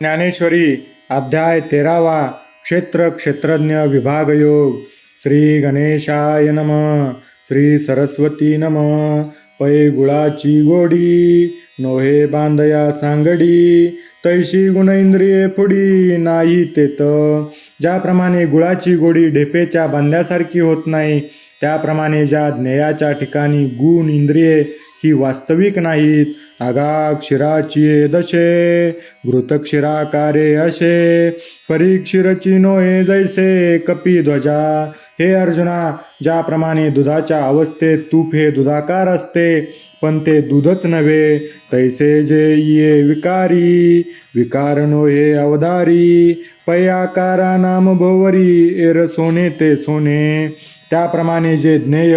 ज्ञानेश्वरी अध्याय तेरावा क्षेत्र क्षेत्रज्ञ विभाग योग श्री गणेशाय नम. श्री सरस्वती नम. पै गुळाची गोडी नोहे बांधया सांगडी तैशी गुण इंद्रिये फुडी नाही तेत. ज्याप्रमाणे गुळाची गोडी ढेपेच्या बांध्यासारखी होत नाही त्याप्रमाणे ज्या ज्ञेयाच्या ठिकाणी गुण इंद्रिये ही वास्तविक नाहीत आगा क्षीराची दशे घृतक्षीराकारे असे परीक्षिरची नोहे जैसे कपी ध्वजा। हे अर्जुना ज्याप्रमाणे दुधाच्या अवस्थेत तूप हे दुधाकार असते पण ते दूधच नव्हे तैसे जे ये विकारी। विकार नो हे अवधारी पयाकारा नाम भोवरी एर सोने ते सोने। त्याप्रमाणे जे ज्ञेय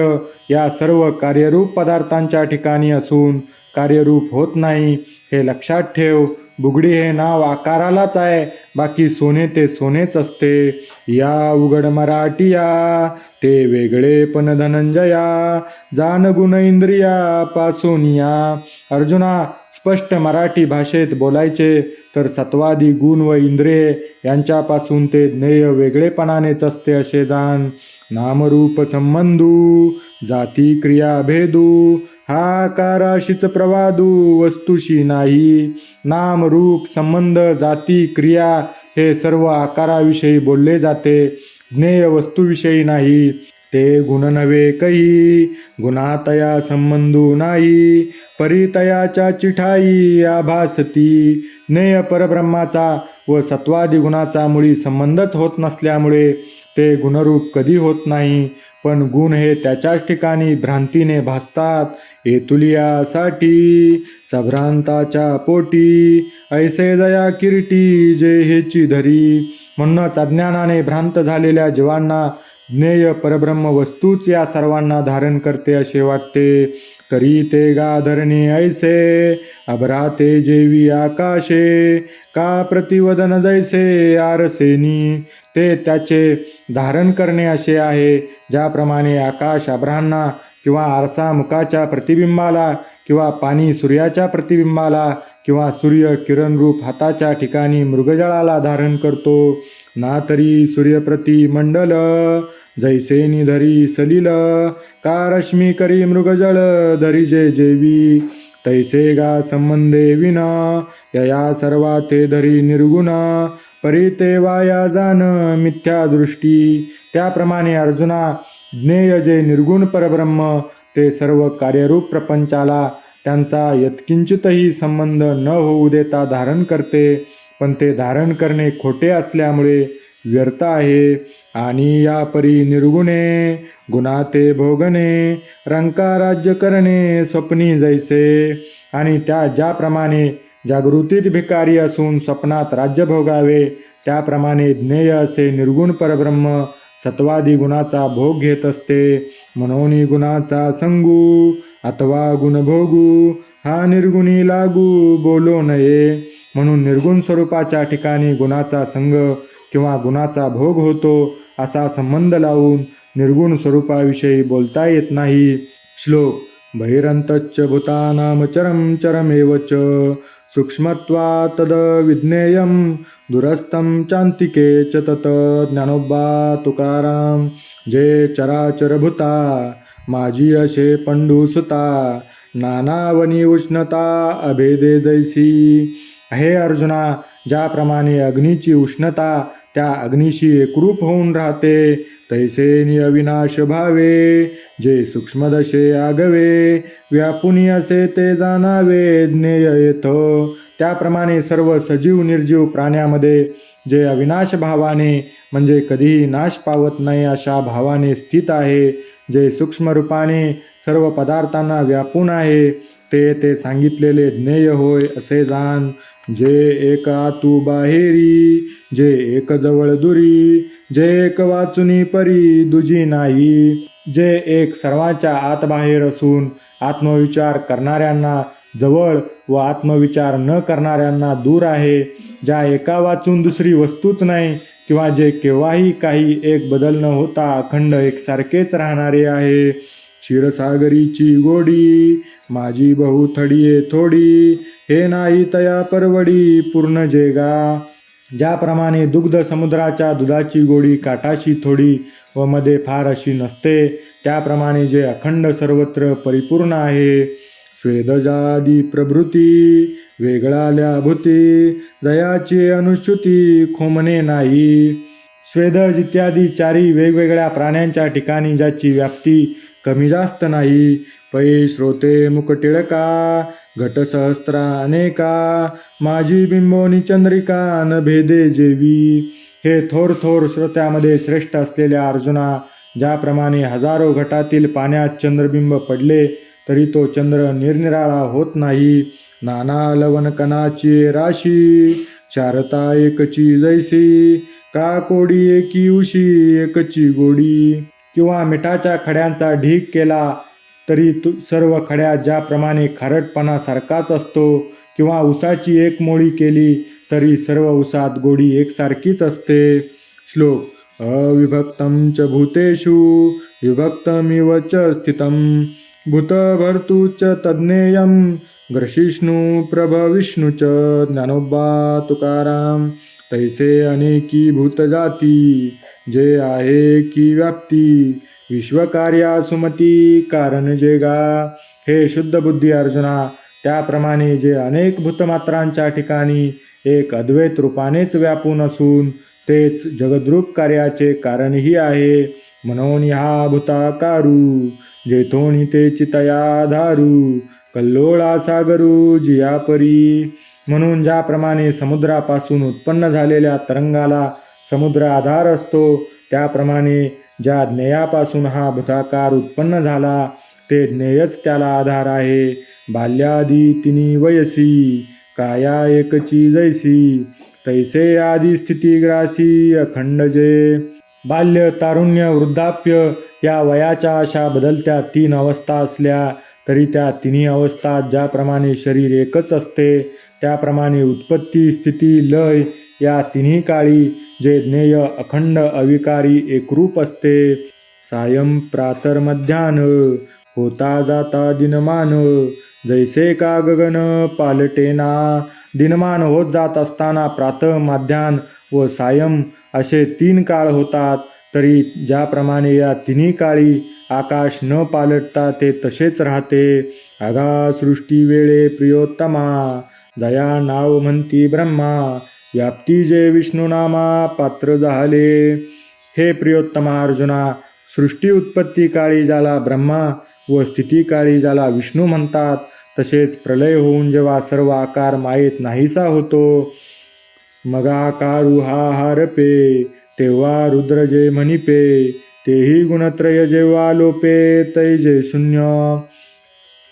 या सर्व कार्यरूप पदार्थांच्या ठिकाणी असून कार्यरूप होत नाही. हे लक्षात ठेव. बुगडी हे नाव आकारालाच आहे. बाकी सोने ते सोनेच असते. या उघड मराठिया. ते वेगळे पण धनंजया. जान गुण इंद्रिया पासून या. अर्जुना स्पष्ट मराठी भाषेत बोलायचे. तर सत्वादी गुण व इंद्रिये यांच्यापासून ते ज्ञेय वेगळेपणानेच असते असे जाण. नामरूप संबंधू जाती क्रिया भेदू हा काराशीच प्रवादू वस्तुशी नाही. नाम रूप संबंध जाती क्रिया हे सर्व आकाराविषयी बोलले जाते. ज्ञेय वस्तूविषयी नाही. ते गुण नव्हे कही. गुणातया संबंधू नाही. परितयाच्या चिठाई आभासती. ज्ञेय परब्रह्माचा व सत्वादी गुणाचा मुळी संबंधच होत नसल्यामुळे ते गुणरूप कधी होत नाही. पण गुण हे त्याच्याच ठिकाणी भ्रांतीने भासतात. हेतुलियासाठी सभ्रांताच्या पोटी ऐसे जया किरटी जे हेची धरी. म्हणूनच अज्ञानाने भ्रांत झालेल्या जीवांना ज्ञेय परब्रह्म वस्तूच या सर्वांना धारण करते असे वाटते. तरी ते गाधरणे ऐसे अभराते जेवी आकाशे का प्रतिवदन जैसे आरसेनी? ते त्याचे धारण करणे असे आहे ज्याप्रमाणे आकाश अभ्रांना किंवा आरसा मुखाच्या प्रतिबिंबाला किंवा पाणी सूर्याच्या प्रतिबिंबाला किंवा सूर्य किरणरूप हाताच्या ठिकाणी मृगजळाला धारण करतो. ना तरी सूर्यप्रती मंडल जैसे निधरी सलिल का रश्मी करी मृगजळ धरी जे जेवी। तैसे गा संबंधे विना यया सर्वा ते धरी निर्गुण। परिते वाया जाण मिथ्या दृष्टी। त्याप्रमाणे अर्जुना ज्ञेय जे निर्गुण परब्रह्म ते सर्व कार्यरूप प्रपंचाला त्यांचा यत्किंचितही संबंध न होऊ देता धारण करते. पण ते धारण करणे खोटे असल्यामुळे व्यर्थ आहे. आणि या परी निर्गुणे गुणाते भोगणे रंका राज्य करणे स्वप्नी जैसे. आणि त्या ज्याप्रमाणे जागृतीत भिकारी असून स्वप्नात राज्य भोगावे त्याप्रमाणे ज्ञेय असे निर्गुण परब्रह्म सत्वादी गुणाचा भोग घेत असते. मनोनी गुणाचा संगू अथवा गुण भोगू हा निर्गुणी लागू बोलो नये. म्हणून निर्गुण स्वरूपाच्या ठिकाणी गुणाचा संग किंवा गुणाचा भोग होतो असा संबंध लावून निर्गुण स्वरूपाविषयी बोलता येत नाही. श्लोक बहिरंतच्च भूतानाम चरम चरमेव च सूक्ष्मत्वा तद विज्ञेयं दुरस्तं चांतिके च तत ज्ञानोबा तुकाराम जे चराचरभूता माझी असे पंडूसुता नानावनी उष्णता अभेदे जैसी. हे अर्जुना ज्याप्रमाणे अग्नीची उष्णता त्या अग्निशी एकरूप होऊन राहते. तैसे अविनाश भावे जे सूक्ष्मदशे आगवे व्यापुनी असे ते जाणावे ज्ञेय येथ त्याप्रमाणे सर्व सजीव निर्जीव प्राण्यामध्ये जे अविनाश भावाने म्हणजे कधीही नाश पावत नाही अशा भावाने स्थित आहे जे सूक्ष्म रूपाने सर्व पदार्थांना व्यापून आहे ते ते सांगितलेले ज्ञेय होय असे जाण जे एका तू बाहेरी जे एक जवळ दुरी जे एक वाचुनी परी दुजी नाही जे एक सर्वांच्या आत बाहेर असून आत्मविचार करणाऱ्यांना जवळ व आत्मविचार न करणाऱ्यांना दूर आहे ज्या एका वाचून दुसरी वस्तूच नाही किंवा जे केव्हाही काही एक बदल न होता अखंड एकसारखेच राहणारे आहे. क्षीरसागरीची गोडी माझी बहुथडीये थोडी हे नाही तया परवडी पूर्ण जेगा. ज्याप्रमाणे दुग्ध समुद्राच्या दुधाची गोडी काटाशी थोडी व मध्ये फार अशी नसते त्याप्रमाणे जे अखंड सर्वत्र परिपूर्ण आहे स्वेदजादी प्रभृती वेगळाल्या भूती दयाची अनुश्रुती खोमणे नाही. स्वेदज इत्यादी चारी वेगवेगळ्या प्राण्यांच्या ठिकाणी ज्याची व्याप्ती कमी जास्त नाही पै श्रोते मुकटिळका घटसहस्रा अनेका माझी बिंबोनी चंद्रिका न भेदे जेवी. हे थोर थोर श्रोत्यामध्ये श्रेष्ठ असलेल्या अर्जुना ज्याप्रमाणे हजारो घटातील पाण्यात चंद्रबिंब पडले तरी तो चंद्र निरनिराळा होत नाही. नाना लवणकणाची राशी चारता एकची जैसी का कोडी एकी उशी एकची गोडी. किंवा मिठाच्या खड्यांचा ढीक केला तरी तु सर्व खड्या ज्याप्रमाणे खारटपणा सारखाच असतो किंवा उसाची एक मोळी केली तरी सर्व उसात गोडी एकसारखीच असते. श्लोक अविभक्तं च भूतेषु विभक्तमिव च स्थितं भूतभर्तू च तज्ज्ञेयं ग्रशिष्णू प्रभविष्णू च ज्ञानोबा तुकाराम तैसे अनेकी भूतजाती जे आहे की व्याप्ती विश्वकार्या सुमती कारण जे गा हे शुद्ध बुद्धी अर्जुना त्याप्रमाणे जे अनेक भूतमात्रांच्या ठिकाणी एक अद्वैत रूपानेच व्यापून असून तेच जगद्रूप कार्याचे कारणही आहे. म्हणून ह्या भूताकारू जेथोणी ते चितया धारू कल्लोळा सागरू जियापरी. म्हणून ज्याप्रमाणे समुद्रापासून उत्पन्न झालेल्या तरंगाला समुद्र आधार असतो त्याप्रमाणे ज्या ज्ञेयापासून हा भूताकार उत्पन्न झाला ते ज्ञेयच त्याला आधार आहे. बाल्यादी तिनी वयसी काया एकची जैसी तैसे आदी स्थिती ग्रासी अखंड जे बाल्य तारुण्य वृद्धाप्य या वयाच्या अशा बदलत्या तीन अवस्था असल्या तरी त्या तिन्ही अवस्थात ज्याप्रमाणे शरीर एकच असते त्याप्रमाणे उत्पत्ती स्थिती लय या तिन्ही काळी जे ज्ञेय अखंड अविकारी एकरूप असते सायं प्रातर मध्यान होता जाता दिनमान जैसे का गगन पालटेना दिनमान होत जात असताना प्रातः माध्यान व सायं असे तीन काळ होतात तरी ज्याप्रमाणे या तिन्ही काळी आकाश न पालटता ते तसेच राहते. आगा सृष्टी वेळे प्रियोत्तमा दया नाव म्हणती ब्रह्मा व्याप्ती जे विष्णुनामा पात्र झाले हे प्रियोत्तमा अर्जुना सृष्टी उत्पत्ती काळी ज्याला ब्रह्मा व स्थिती काळी ज्याला विष्णू म्हणतात तसेच प्रलय होऊन जेव्हा सर्व आकार मायेत नाहीसा होतो मगाकार उहाहार हारपे तेव्हा रुद्र जे म्हणिपे तेही गुणत्रय जेव्हा लोपे तैजे शून्य.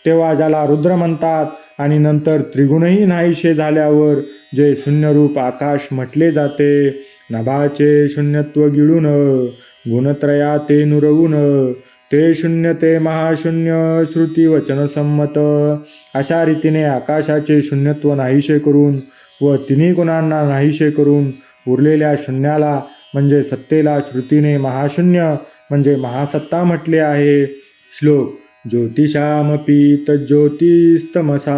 तेव्हा ज्याला रुद्र म्हणतात आणि नंतर त्रिगुणही नाहीसे झाल्यावर जे शून्यरूप आकाश म्हटले जाते नभाचे शून्यत्व गिळून गुणत्रया ते नुरवून ते शून्य ते महाशून्य श्रुती वचन संमत अशा रीतीने आकाशाचे शून्यत्व नाहीशे करून व तिन्ही गुणांना नाहीशे करून उरलेल्या शून्याला म्हणजे सत्तेला श्रुतीने महाशून्य म्हणजे महासत्ता म्हटले आहे. श्लोक ज्योतिषामपि तज्ज्योतिस्तमसा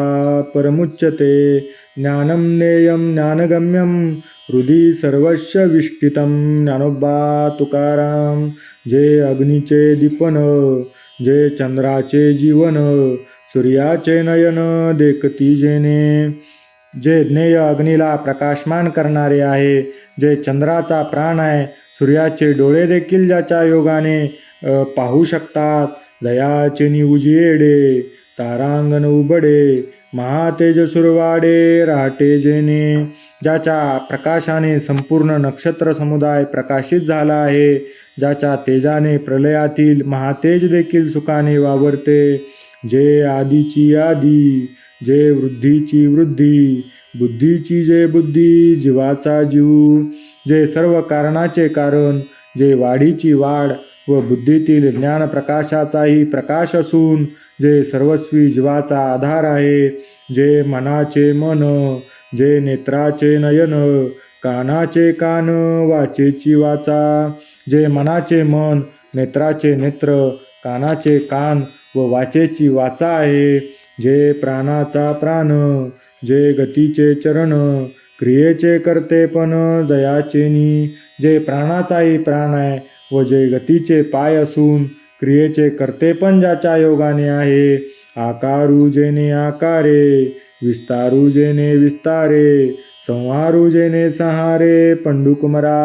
परमुच्यते. ज्ञानं नेयं ज्ञानगम्यं हृदि सर्वस्य विष्टितं ज्ञानोबा तुकाराम जे अग्नीचे दीपन जे चंद्राचे जीवन सूर्याचे नयन देखती जेने। जे ज्ञेय अग्नीला प्रकाशमान करणारे आहे जे चंद्राचा प्राण आहे सूर्याचे डोळे देखील ज्याच्या योगाने पाहू शकतात दयाचे निउजिएडे तारांगण उबडे महातेज सुरवाडे जेने ज्याच्या प्रकाशाने संपूर्ण नक्षत्र समुदाय प्रकाशित झाला आहे ज्याच्या तेजाने प्रलयातील महातेज देखील सुखाने वावरते. जे आदीची आदी जे वृद्धीची वृद्धी बुद्धीची जे बुद्धी जीवाचा जीव जे सर्व कारणाचे कारण जे वाढीची वाढ व बुद्धीतील ज्ञान प्रकाशाचाही प्रकाश असून जे सर्वस्वी जीवाचा आधार आहे जे मनाचे मन जे नेत्राचे नयन कानाचे कान वाचेची वाचा जे मनाचे मन नेत्राचे नेत्र कानाचे कान व वाचेची वाचा आहे जे प्राणाचा प्राण जे गतीचे चरण क्रियेचे करते पण जयाचेनी जे प्राणाचाही प्राण आहे व जे गतीचे पाय असून क्रियेचे कर्ते पण ज्याच्या योगाने आहे आकारू जेने आकारे विस्तारू जेने विस्तारे संहारू जेने संहारे पंडुकुमरा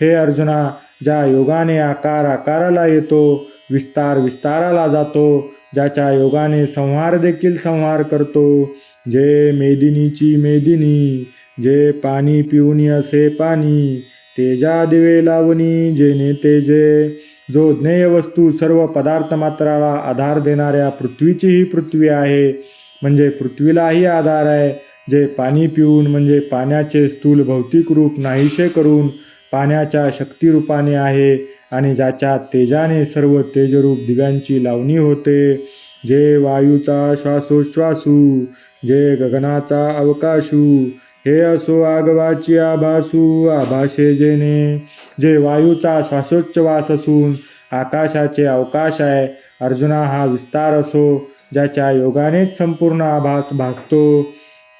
हे अर्जुना ज्या योगाने आकार आकाराला येतो विस्तार विस्ताराला जातो ज्याच्या योगाने संहार देखील संहार करतो. जे मेदिनीची मेदिनी जे पाणी पिऊनी असे पाणी तेजा दिवे लावणी जेने तेजे जो ज्ञेय वस्तू सर्व पदार्थ मात्राला आधार देणाऱ्या पृथ्वीचीही पृथ्वी आहे म्हणजे पृथ्वीलाही आधार आहे जे पाणी पिऊन म्हणजे पाण्याचे स्थूल भौतिक रूप नाहीसे करून पाण्याच्या शक्तिरूपाने आहे आणि ज्याच्या तेजाने सर्व तेजरूप दिव्यांची लावणी होते जे वायूचा श्वासोश्वासू जे गगनाचा अवकाशू हे असो आगवाची आभासू आभाषे जेने जे वायूचा श्वासोच्छवास असून आकाशाचे अवकाश आहे अर्जुना हा विस्तार असो ज्याच्या योगानेच संपूर्ण आभास भासतो.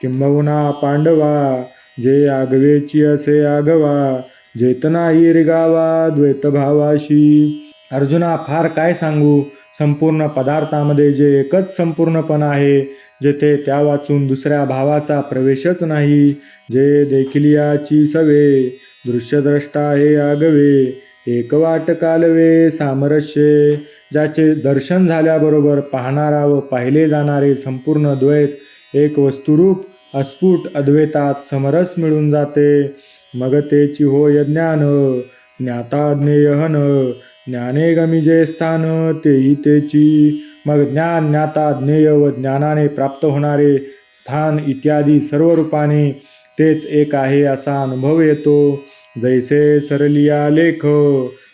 किंबहुना पांडवा जे आगवेची असे आगवा जेतना रिगावा द्वैतभावाशी. अर्जुना फार काय सांगू? संपूर्ण पदार्थामध्ये जे एकच संपूर्णपणा आहे जेथे त्या वाचून दुसऱ्या भावाचा प्रवेशच नाही जे देखील याची सवे दृश्यद्रष्टा हे आगवे एकवाट कालवे सामरस्ये ज्याचे दर्शन झाल्याबरोबर पाहणारा व पाहिले जाणारे संपूर्ण द्वैत एक वस्तुरूप अस्फुट अद्वैतात समरस मिळून जाते. मग तेची होय ज्ञान ज्ञाता ज्ञेयहन ज्ञाने गमी जे स्थान तेही तेची. मग ज्ञान ज्ञाता ज्ञेय व ज्ञानाने प्राप्त होणारे स्थान इत्यादी सर्व रूपाने तेच एक आहे असा अनुभव येतो. जैसे सरलिया लेख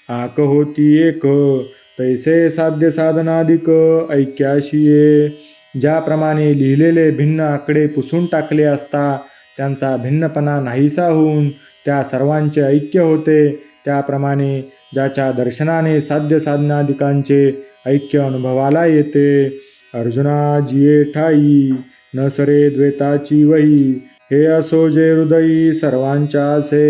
आक होती एक. तैसे साध्य साधनाधिक ऐक्याशी ये. ज्याप्रमाणे लिहिलेले भिन्न आकडे पुसून टाकले असता त्यांचा भिन्नपणा नाहीसा होऊन त्या सर्वांचे ऐक्य होते. त्याप्रमाणे ज्याच्या दर्शनाने साध्य साधनाधिकांचे ऐक्य अनुभवाला येते. अर्जुना जिये ठाई न सरे द्वैताची वही हे असो जे हृदयी सर्वांच्या असे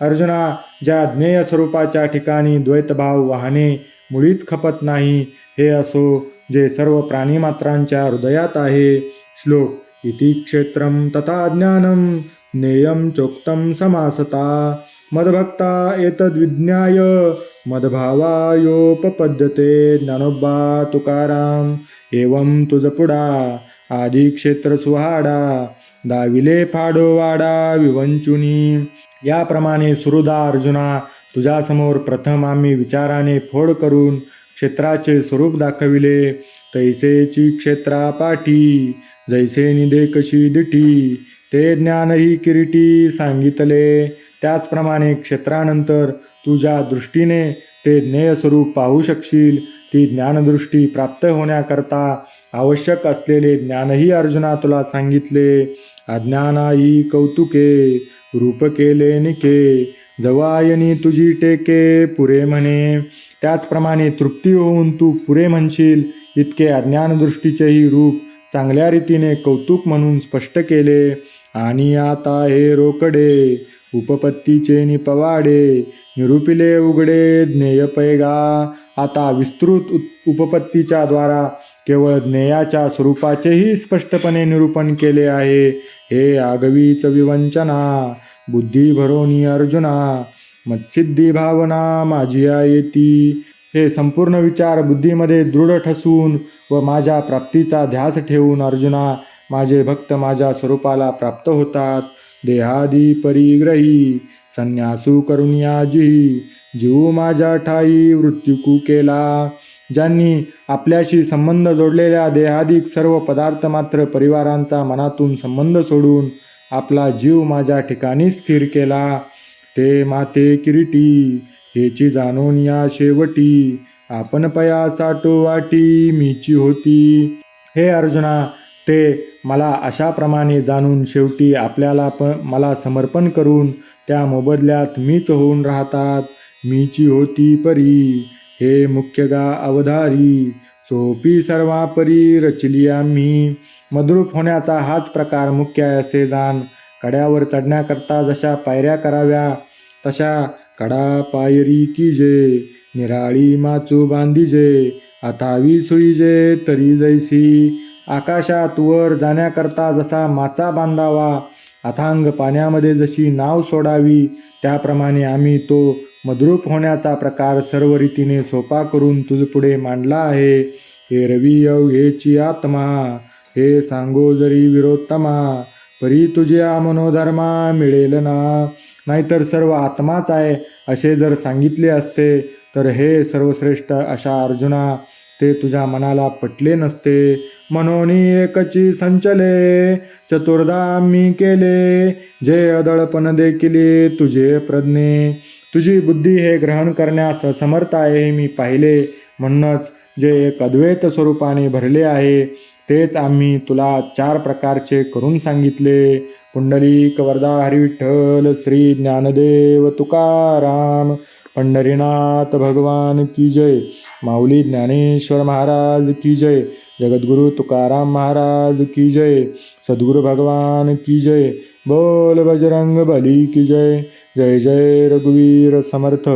अर्जुना ज्या ज्ञेय स्वरूपाच्या ठिकाणी द्वैतभाव वाहने मुळीच खपत नाही हे असो जे सर्व प्राणीमात्रांच्या हृदयात आहे. श्लोक इति क्षेत्रम तथा ज्ञानम नेयम चोक्तम समासता. मदभक्ता एतद्विज्ञाय मदभावायोपपद्यते ज्ञानोबा तुकाराम एवं तुजपुडा आदिक्षेत्र क्षेत्र सुहाडा दाविले फाडो वाडा विवंचुनी। याप्रमाणे सुरुदा अर्जुना तुझ्यासमोर प्रथम आम्ही विचाराने फोड करून क्षेत्राचे स्वरूप दाखविले। तैसेची क्षेत्रा पाठी जैसे निदे कशी दिठी ते ज्ञानही किरीटी सांगितले। त्याचप्रमाणे क्षेत्रानंतर तुझ्या दृष्टीने ते ज्ञेयस्वरूप पाहू शकशील. ती ज्ञानदृष्टी प्राप्त होण्याकरता आवश्यक असलेले ज्ञानही अर्जुना तुला सांगितले. अज्ञानाई कौतुके रूप केले निके जवायनी तुझी टेके पुरे म्हणे. त्याचप्रमाणे तृप्ती होऊन तू पुरे म्हणशील इतके अज्ञानदृष्टीचेही रूप चांगल्या रीतीने कौतुक म्हणून स्पष्ट केले. आणि आता हे रोकडे उपपत्तीचे निपवाडे निरुपिले उघडे ज्ञेय पैगा. आता विस्तृत उपपत्तीच्या द्वारा केवळ ज्ञेयाच्या स्वरूपाचेही स्पष्टपणे निरूपण केले आहे. हे आगवीच विवंचना बुद्धी भरोनी अर्जुना मत्सिद्धी भावना माझी येती हे संपूर्ण विचार बुद्धीमध्ये दृढ ठसून व माझ्या प्राप्तीचा ध्यास ठेवून अर्जुना माझे भक्त माझ्या स्वरूपाला प्राप्त होतात. देहादी परिग्रही संन्यासू करुणियाजी जीव माझ्या ठाई मृत्युकू केला. ज्यांनी आपल्याशी संबंध जोडलेल्या देहादिक सर्व पदार्थ मात्र परिवारांचा मनातून संबंध सोडून आपला जीव माझ्या ठिकाणी स्थिर केला. ते माते किरीटी हेची जाणून या शेवटी. आपण पया साठो वाटी मीची होती. हे अर्जुना ते मला अशाप्रमाणे जाणून शेवटी आपल्याला प मला समर्पण करून त्या मोबदल्यात मीच होऊन राहतात. मीची होती परी हे मुख्य गा अवधारी. सोपी सर्वापरी रचली आम्ही. मद्रूप होण्याचा हाच प्रकार मुख्य आहे असे जाण. कड्यावर चढण्याकरता जशा पायऱ्या कराव्या तशा कडा पायरी की जे. निराळी माचू बांधीजे अथावी सुईजे तरी जैसी. आकाशात वर जाण्याकरता जसा माचा बांधावा अथांग पाण्यामध्ये जशी नाव सोडावी त्याप्रमाणे आम्ही तो मद्रूप होण्याचा प्रकार सर्व रीतीने सोपा करून तुझपुढे मांडला आहे. हे रवी हेची आत्मा हे सांगो जरी विरोत्तमा परी तुझ्या मनोधर्मा मिळेल ना. नाहीतर सर्व आत्माच आहे असे जर सांगितले असते तर हे सर्वश्रेष्ठ अशा अर्जुना ते तुझ्या मनाला पटले नसते. मनोनी एकची संचले चतुर्धा मी केले. जे अदळपण देखील तुझे प्रज्ञे. तुझी बुद्धी हे ग्रहण करण्यास समर्थ आहे हे मी पाहिले. म्हणूनच जे एक अद्वैत स्वरूपाने भरले आहे तेच आम्ही तुला चार प्रकारचे करून सांगितले. पुंडलिक वरदा हरिविठ्ठल श्री ज्ञानदेव तुकाराम पंढरीनाथ भगवान की जय माऊली ज्ञानेश्वर महाराज की जय जगद्गुरु तुकाराम महाराज की जय सद्गुरु भगवान की जय बोल बजरंग बली की जय जय जय रघुवीर समर्थ।